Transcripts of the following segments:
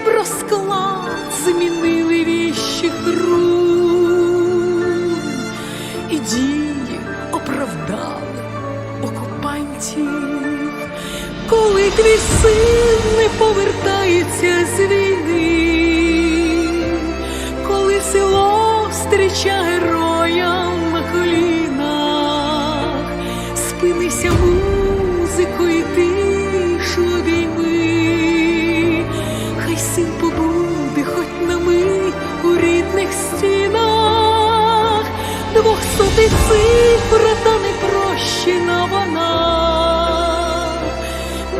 які б розклад змінили віщих рун і дії оправдали окупантів, коли твій син не повертається з війни коли село зустріча героям на колінах, спинися син побуде, хоч на мить у рідних стінах, двохсотий цифра та не прощена вона,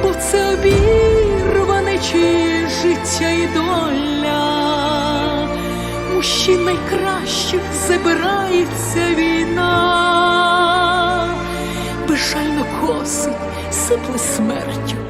бо це обірване чиє життя і доля. Мужчин найкращих забирається війна, безжально косить, сипле смертю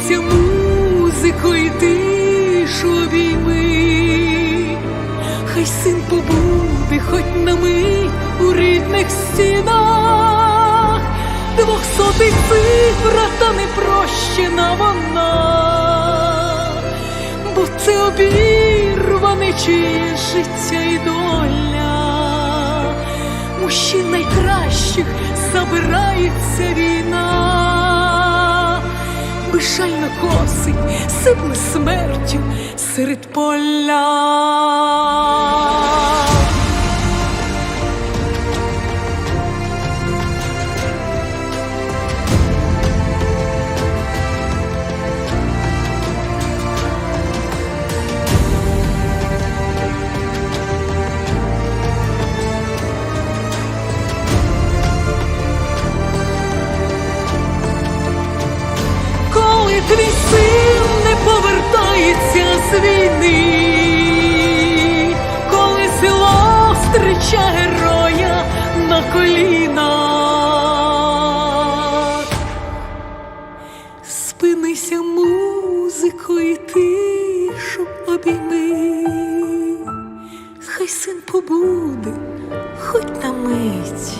спинися музикою, тишу обійми, хай син побуде, хоч на мить у рідних стінах, двохсотий цифра та не прощена вона, бо це обірване чиє життя і доля, мужчин найкращих безжально косить, сипле смертю серед поля. син побуде, хоть на мить.